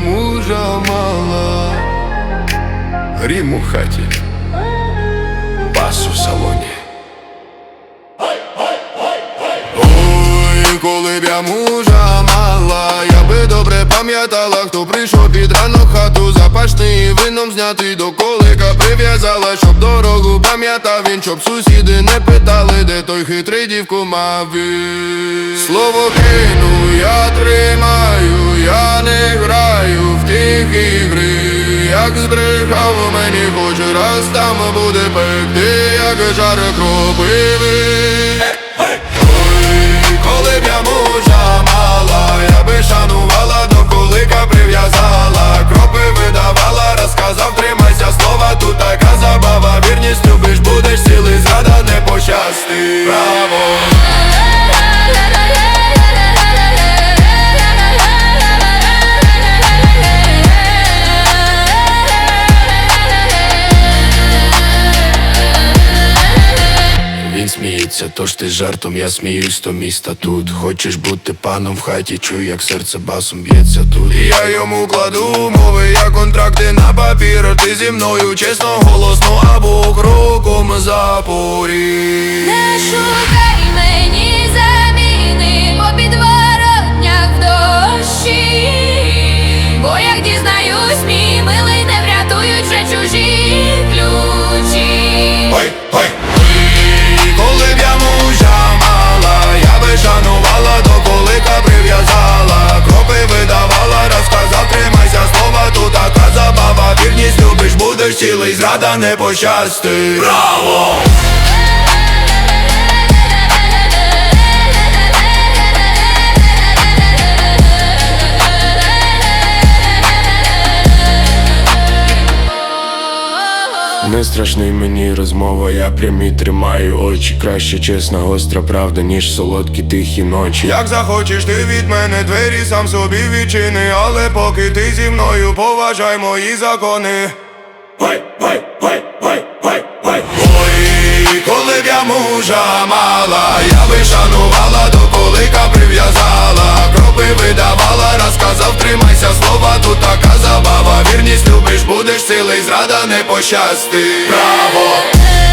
мужа мала, грім у хаті, бас у салоні. Ой, коли б я мужа мала, я би добре пам'ятала, хто прийшов під ранок хату запашний вином знятий до колика прив'язала, щоб дорогу пам'ятав він, щоб сусіди не питали, де той хитрий дівку мав. Слово кину, я тримаю, Як збрехав мені хоч раз там буде пекти, як жар кропиви. Коли б я мужа мала, я би шанувала, до кулика прив'язала, кропи видавала, розказав, тримайся слова, тут така забава, вірність любиш, будеш цілий, зрада не пощасти. Браво! Сміється, тож ти жартом, я сміюсь, то міста тут. Хочеш бути паном в хаті, чую, як серце басом б'ється тут. І я йому кладу мови, я контракти на папір. Ти зі мною чесно, голосно або кроком запорі. Не шукай мені зрада не пощасти. Браво! Не страшний мені розмова, я прямі тримаю очі. Краще чесна, гостра правда, ніж солодкі тихі ночі. Як захочеш ти від мене двері сам собі відчини, але поки ти зі мною поважай мої закони. Мужа мала, я би шанувала, до колика прив'язала, кропи видавала, розказав, тримайся слова, тут така забава, вірність любиш, будеш сили, зрада не пощасти. Браво! Е,